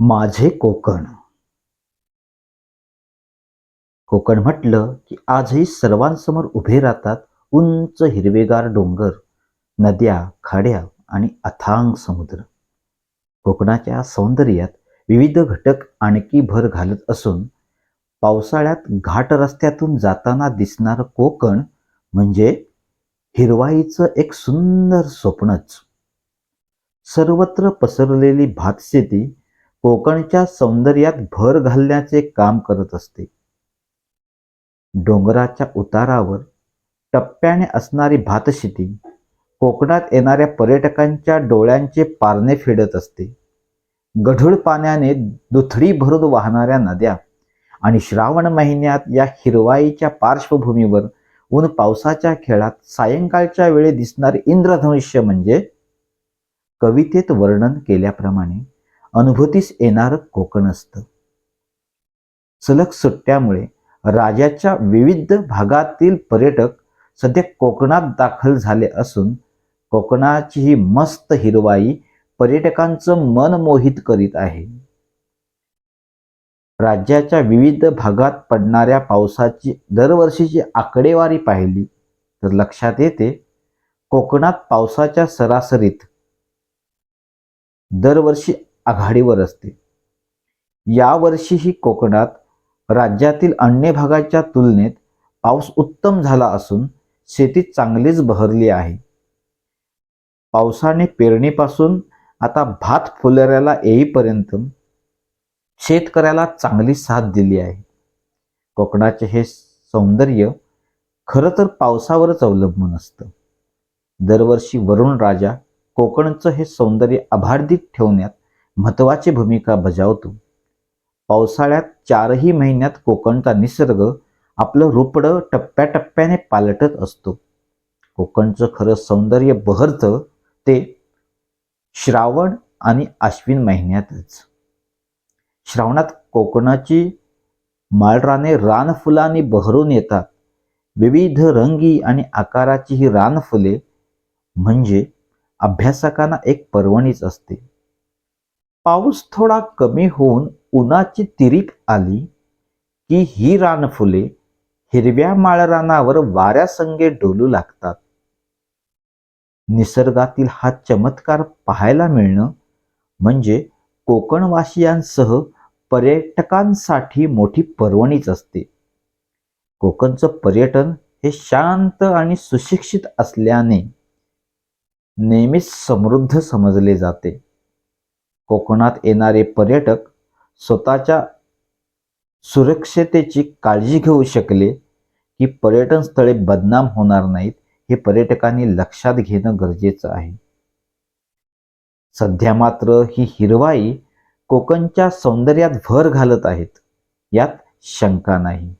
माझे कोकण. कोकण म्हटलं की आजही सर्वांसमोर उभे राहतात उंच हिरवेगार डोंगर नद्या खाड्या आणि अथांग समुद्र. कोकणाच्या सौंदर्यात विविध घटक आणखी भर घालत असून पावसाळ्यात घाट रस्त्यातून जाताना दिसणारं कोकण म्हणजे हिरवाईचं एक सुंदर स्वप्नच. सर्वत्र पसरलेली भातशेती कोकणच्या सौंदर्यात भर घालण्याचे काम करत असते. डोंगराच्या उतारावर टप्प्याने असणारी भातशेती कोकणात येणाऱ्या पर्यटकांच्या डोळ्यांचे पारणे फेडत असते. गढूळ पाण्याने दुथडी भरून वाहणाऱ्या नद्या आणि श्रावण महिन्यात या हिरवाईच्या पार्श्वभूमीवर ऊन पावसाच्या खेळात सायंकाळच्या वेळी दिसणारे इंद्रधनुष्य म्हणजे कवितेत वर्णन केल्याप्रमाणे अनुभूतीस येणारं कोकण असतं. सलग सुट्ट्यामुळे राज्याच्या विविध भागातील पर्यटक सध्या कोकणात दाखल झाले असून कोकणाची ही मस्त हिरवाई पर्यटकांचं मन मोहित करीत आहे. राज्याच्या विविध भागात पडणाऱ्या पावसाची दरवर्षीची आकडेवारी पाहिली तर लक्षात येते कोकणात पावसाच्या सरासरीत दरवर्षी आघाडीवर असते. यावर्षीही कोकणात राज्यातील अन्य भागाच्या तुलनेत पाऊस उत्तम झाला असून शेती चांगलीच बहरली आहे. पावसाने पेरणीपासून आता भात फुलऱ्याला येईपर्यंत शेतकऱ्याला चांगली साथ दिली आहे. कोकणाचे हे सौंदर्य खरं तर पावसावरच अवलंबून असतं. दरवर्षी वरुण राजा कोकणचं हे सौंदर्य अभार्दित ठेवण्यात महत्त्वाची भूमिका बजावतो. पावसाळ्यात चारही महिन्यात कोकणचा निसर्ग आपलं रुपडं टप्प्याटप्प्याने पालटत असतो. कोकणचं खरं सौंदर्य बहरतं ते श्रावण आणि आश्विन महिन्यातच. श्रावणात कोकणाची माळराने रानफुलांनी बहरून येतात. विविध रंगी आणि आकाराची ही रानफुले म्हणजे अभ्यासकांना एक पर्वणीच असते. पाऊस थोडा कमी होऊन उन्हाची तिरीप आली की ही रानफुले हिरव्या माळरानावर वाऱ्यासंगे डोलू लागतात. निसर्गातील हा चमत्कार पाहायला मिळणं म्हणजे कोकणवासियांसह पर्यटकांसाठी मोठी पर्वणीच असते. कोकणचं पर्यटन हे शांत आणि सुशिक्षित असल्याने नेहमीच समृद्ध समजले जाते. कोकणात येणारे पर्यटक स्वतःच्या सुरक्षतेची काळजी घेऊ शकले की पर्यटन स्थळे बदनाम होणार नाहीत हे पर्यटकांनी लक्षात घेणं गरजेचं आहे. सध्या मात्र ही हिरवाई कोकणच्या सौंदर्यात भर घालत आहेत यात शंका नाही.